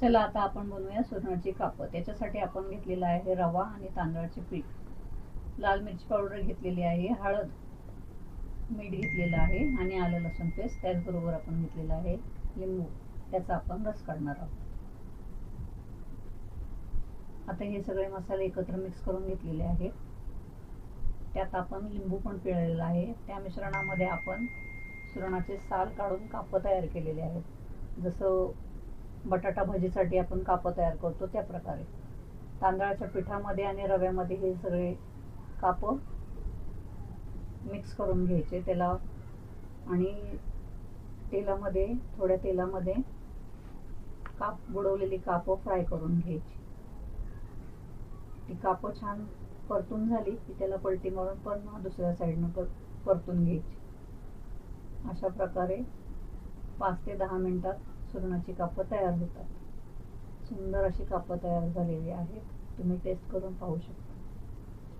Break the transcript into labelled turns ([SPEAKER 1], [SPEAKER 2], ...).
[SPEAKER 1] चला आता आपण बनवूया सुरणाची कापं. त्याच्यासाठी आपण घेतलेला आहे रवा आणि तांदळाचे पीठ. लाल मिरची पावडर घेतलेली आहे हळद मीठ घेतलेलं आहे आणि आलं लसूण पेस्ट. त्याचबरोबर आपण घेतलेलं आहे लिंबू. त्याचा आपण रस काढणार आहोत. आता हे सगळे मसाले एकत्र मिक्स करून घेतलेले आहेत. त्यात आपण लिंबू पण पिळलेला आहे. त्या मिश्रणामध्ये आपण सुरणाचे साल काढून कापं तयार केलेले आहेत. जसं बटाटा भाजीसाठी आपण कापं तयार करतो त्या प्रकारे. तांदळाच्या पिठामध्ये आणि रव्यामध्ये हे सगळे कापं मिक्स करून घ्यायचे त्याला आणि तेलामध्ये थोड्या तेलामध्ये काप बुडवलेली कापं फ्राय करून घ्यायची. ती कापं छान परतून झाली की त्याला पलटी मारून पण दुसऱ्या साईडनं पर परतून घ्यायची. अशा प्रकारे पाच ते दहा मिनिटात सुरणाची कापं तयार होतात. सुंदर अशी कापं तयार झालेली आहेत. तुम्ही टेस्ट करून पाहू शकता.